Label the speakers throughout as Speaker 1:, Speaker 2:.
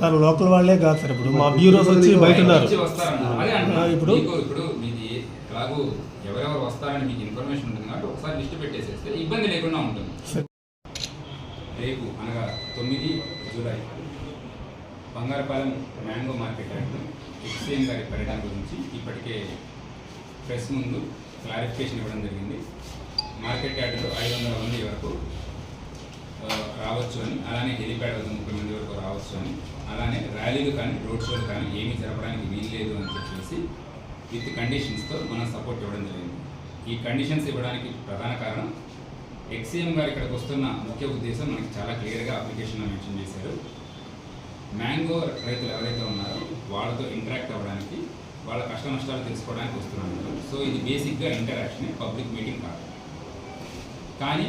Speaker 1: Sir local వాళ్ళే కాదు sir ఇప్పుడు మా బ్యూరోస్ వచ్చి బయట ఉన్నారు. ఇప్పుడు-
Speaker 2: మీకు ఇప్పుడు మీది ఎలాగో ఎవరెవరు వస్తారని మీకు ఇన్ఫర్మేషన్ ఉంటుంది కాబట్టి ఒకసారి లిస్ట్ పెట్టేసేస్తే ఇబ్బంది లేకుండా ఉంటుంది.
Speaker 1: సరే.
Speaker 2: రేపు అనగా తొమ్మిది July Bangarupalem mango market act exchange గారి పర్యటన గురించి ఇప్పటికే ప్రెస్ ముందు క్లారిఫికేషన్ ఇవ్వడం జరిగింది. మార్కెట్ యార్డులో ఐదు వందల మంది వరకు రావచ్చు అని అలానే హెలిప్యాడ్ వద్ద ముప్పై మంది వరకు రావచ్చు అని అలానే ర్యాలీలు కానీ రోడ్ షోలు కానీ ఏమీ జరపడానికి వీల్లేదు అని చెప్పేసి విత్ కండిషన్స్తో మనం సపోర్ట్ ఇవ్వడం జరిగింది. ఈ కండిషన్స్ ఇవ్వడానికి ప్రధాన కారణం ఎక్సీఎం గారు ఇక్కడికి వస్తున్న ముఖ్య ఉద్దేశం మనకి చాలా క్లియర్గా అప్లికేషన్లో మెన్షన్ చేశారు. మ్యాంగో రైతులు ఎవరైతే ఉన్నారో వాళ్ళతో ఇంటరాక్ట్ అవ్వడానికి వాళ్ళ కష్ట నష్టాలు తెలుసుకోవడానికి వస్తున్నారు. సో ఇది బేసిక్గా ఇంటరాక్షన్ పబ్లిక్ మీటింగ్ కాదు. కానీ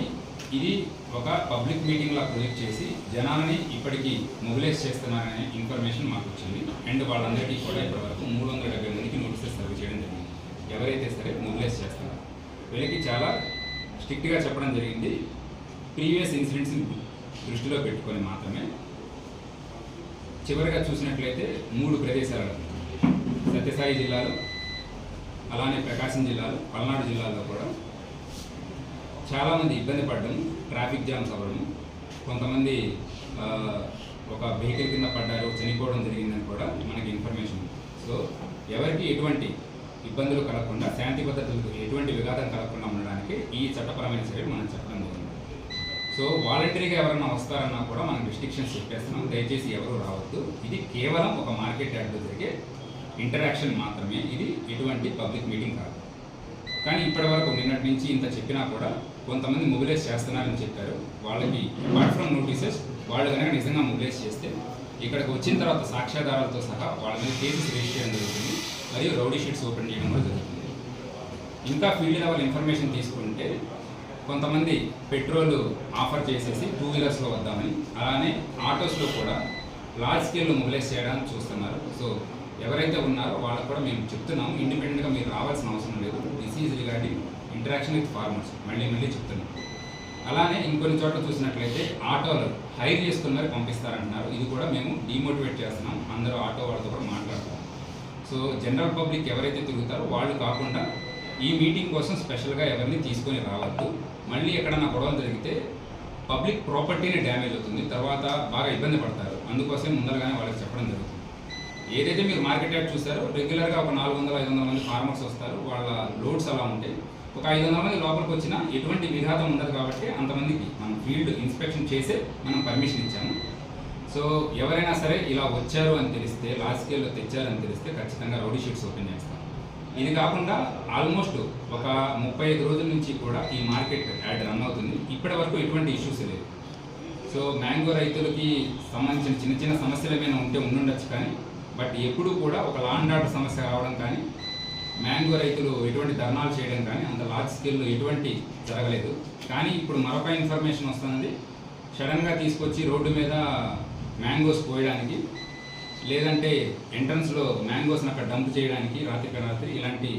Speaker 2: ఇది ఒక పబ్లిక్ మీటింగ్లా ప్రొజెక్ట్ చేసి జనాలని ఇప్పటికీ మొబిలైజ్ చేస్తున్నారనే ఇన్ఫర్మేషన్ మాకు వచ్చింది. అండ్ వాళ్ళందరికీ కూడా ఇప్పటివరకు మూడు వందల డెబ్బై మందికి నోటీసెస్ సర్వ్ చేయడం జరిగింది. ఎవరైతే సరే మొబిలైజ్ చేస్తారో వీళ్ళకి చాలా స్ట్రిక్ట్గా చెప్పడం జరిగింది. ప్రీవియస్ ఇన్సిడెంట్స్ని దృష్టిలో పెట్టుకొని మాత్రమే. చివరిగా చూసినట్లయితే మూడు ప్రదేశాలు సత్యసాయి జిల్లాలో అలానే ప్రకాశం జిల్లాలో పల్నాడు జిల్లాలో కూడా చాలామంది ఇబ్బంది పడడం ట్రాఫిక్ జామ్స్ అవ్వడం కొంతమంది ఒక వెహికల్ కింద పడ్డారు చనిపోవడం జరిగిందని కూడా మనకి ఇన్ఫర్మేషన్. సో ఎవరికి ఎటువంటి ఇబ్బందులు కలగకుండా శాంతి భద్రతలకు ఎటువంటి విఘాతం కలగకుండా ఉండడానికి ఈ చట్టపరమైన చర్యలు మనం చెప్పడం జరిగింది. సో వాలంటరీగా ఎవరైనా వస్తారన్నా కూడా మనం రిస్ట్రిక్షన్స్ చెప్పేస్తున్నాం. దయచేసి ఎవరు రావద్దు. ఇది కేవలం ఒక మార్కెట్ యార్డ్లో జరిగే ఇంటరాక్షన్ మాత్రమే. ఇది ఎటువంటి పబ్లిక్ మీటింగ్ కాదు. కానీ ఇప్పటి వరకు నిన్నటి నుంచి ఇంత చెప్పినా కూడా కొంతమంది మొబిలైజ్ చేస్తున్నారని చెప్పారు. వాళ్ళకి అపార్ట్ ఫ్రమ్ నోటీసెస్ వాళ్ళు కనుక నిజంగా మొబిలైజ్ చేస్తే ఇక్కడికి వచ్చిన తర్వాత సాక్ష్యాధారాలతో సహా వాళ్ళ మీద కేసెస్ రిజిస్టర్ చేయడం జరుగుతుంది. మరియు రౌడీ షీట్స్ ఓపెన్ చేయడం కూడా జరుగుతుంది. ఇంకా ఫీల్డ్ లెవెల్ ఇన్ఫర్మేషన్ తీసుకుంటే కొంతమంది పెట్రోల్ ఆఫర్ చేసేసి టూ వీలర్స్లో వద్దామని అలానే ఆటోస్లో కూడా లార్జ్ స్కేల్లో మొబిలైజ్ చేయడానికి చూస్తున్నారు. సో ఎవరైతే ఉన్నారో వాళ్ళకు కూడా మేము చెప్తున్నాం ఇండిపెండెంట్గా మీరు రావాల్సిన అవసరం లేదు. This is regarding interaction with farmers మళ్ళీ మళ్ళీ చెప్తున్నాం. అలానే ఇంకొన్ని చోట్ల చూసినట్లయితే ఆటోలు హైర్ చేసుకున్నారు పంపిస్తారంటున్నారు. ఇది కూడా మేము డిమోటివేట్ చేస్తున్నాం. అందరూ ఆటో వాళ్ళతో కూడా మాట్లాడుతున్నాం. సో జనరల్ పబ్లిక్ ఎవరైతే తిరుగుతారో వాళ్ళు కాకుండా ఈ మీటింగ్ కోసం స్పెషల్గా ఎవరిని తీసుకొని రావద్దు. మళ్ళీ ఎక్కడన్నా గొడవలు జరిగితే పబ్లిక్ ప్రాపర్టీని డ్యామేజ్ అవుతుంది. తర్వాత బాగా ఇబ్బంది పడతారు. అందుకోసం ముందరగానే వాళ్ళకి చెప్పడం జరుగుతుంది. ఏదైతే మీరు మార్కెట్ యాడ్ చూస్తారో రెగ్యులర్గా ఒక నాలుగు వందల ఐదు వందల మంది ఫార్మర్స్ వస్తారు. వాళ్ళ లోడ్స్ అలా ఉంటాయి. ఒక ఐదు వందల మంది లోపలికి వచ్చిన ఎటువంటి విఘాతం ఉండదు కాబట్టి అంతమందికి మనం ఫీల్డ్ ఇన్స్పెక్షన్ చేసే మనం పర్మిషన్ ఇచ్చాము. సో ఎవరైనా సరే ఇలా వచ్చారు అని తెలిస్తే లార్జ్ స్కేల్లో తెచ్చారని తెలిస్తే ఖచ్చితంగా రౌడీ షీట్స్ ఓపెన్ చేస్తాం. ఇది కాకుండా ఆల్మోస్ట్ ఒక ముప్పై ఐదు రోజుల నుంచి కూడా ఈ మార్కెట్ యాడ్ రన్ అవుతుంది. ఇప్పటి వరకు ఎటువంటి ఇష్యూస్ లేవు. సో మ్యాంగో రైతులకి సంబంధించిన చిన్న చిన్న సమస్యలు ఏమైనా ఉంటే ఉండుండొచ్చు కానీ బట్ ఎప్పుడూ కూడా ఒక లాండ్ ఆర్డర్ సమస్య రావడం కానీ మ్యాంగో రైతులు ఎటువంటి ధర్నాలు చేయడం కానీ అంత లార్జ్ స్కేల్లో ఎటువంటి జరగలేదు. కానీ ఇప్పుడు మరొక ఇన్ఫర్మేషన్ వస్తుంది సడన్గా తీసుకొచ్చి రోడ్డు మీద మ్యాంగోస్ పోయడానికి లేదంటే ఎంట్రన్స్లో మ్యాంగోస్ని అక్కడ డంప్ చేయడానికి రాత్రికి రాత్రి ఇలాంటి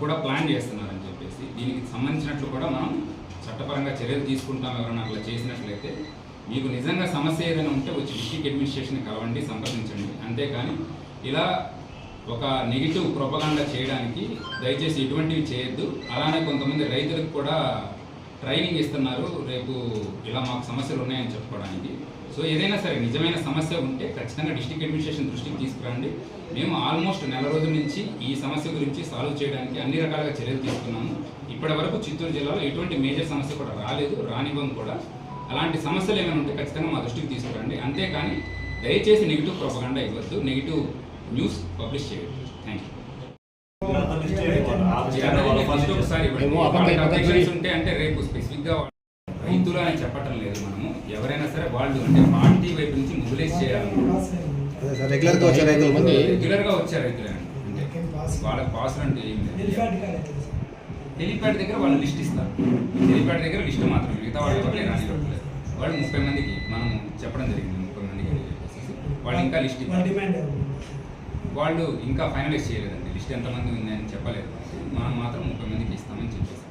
Speaker 2: కూడా ప్లాన్ చేస్తున్నారని చెప్పేసి దీనికి సంబంధించినట్లు కూడా మనం చట్టపరంగా చర్యలు తీసుకుంటాం ఎవరైనా అట్లా చేసినట్లయితే మీకు నిజంగా సమస్య ఏదైనా ఉంటే వచ్చి డిస్టిక్ అడ్మినిస్ట్రేషన్ కలవండి సంప్రదించండి. అంతేకాని ఇలా ఒక నెగిటివ్ ప్రొపగాండా చేయడానికి దయచేసి ఎటువంటివి చేయొద్దు. అలానే కొంతమంది రైతులకు కూడా ట్రైనింగ్ ఇస్తున్నారు రేపు ఇలా మాకు సమస్యలు ఉన్నాయని చెప్పుకోవడానికి. సో ఏదైనా సరే నిజమైన సమస్య ఉంటే ఖచ్చితంగా డిస్ట్రిక్ట్ అడ్మినిస్ట్రేషన్ దృష్టికి తీసుకురండి. మేము ఆల్మోస్ట్ నెల రోజుల నుంచి ఈ సమస్య గురించి సాల్వ్ చేయడానికి అన్ని రకాలుగా చర్యలు తీసుకున్నాము. ఇప్పటి వరకు చిత్తూరు జిల్లాలో ఎటువంటి మేజర్ సమస్య కూడా రాలేదు రానివ్వం కూడా. అలాంటి సమస్యలు ఏమైనా ఉంటే ఖచ్చితంగా మా దృష్టికి తీసుకురండి. అంతేకాని దయచేసి నెగిటివ్ ప్రొపగండా ఇవ్వద్దు. నెగిటివ్ న్యూస్ పబ్లిష్ చేయొద్దు థ్యాంక్ యూ. ఉంటే అంటే రేపు స్పెసిఫిక్గా రైతులు అని చెప్పటం లేదు మనము. ఎవరైనా సరే వాళ్ళు అంటే పార్టీ వైపు నుంచి మొబిలైజ్ చేయాలి.
Speaker 1: అదే సార్ రెగ్యులర్గా వచ్చే రైతుల మంది
Speaker 2: రెగ్యులర్గా వచ్చారు రైతులే వాళ్ళకి పాస్ అంటే ఏం లేదు. హెలిప్యాడ్ దగ్గర వాళ్ళు లిస్ట్ ఇస్తారు. హెలిప్యాడ్ దగ్గర లిస్ట్ మాత్రం మిగతా వాళ్ళు రానివ్వట్లేదు వాళ్ళు ముప్పై మందికి మనం చెప్పడం జరిగింది ముప్పై మందికి అని చెప్పేసి. వాళ్ళు ఇంకా లిస్ట్ ఇస్తారు వాళ్ళు ఇంకా ఫైనలైజ్ చేయలేదండి. లిస్ట్ ఎంతమంది ఉందని చెప్పలేదు. మనం మాత్రం ముప్పై మందికి ఇస్తామని చెప్పేసి.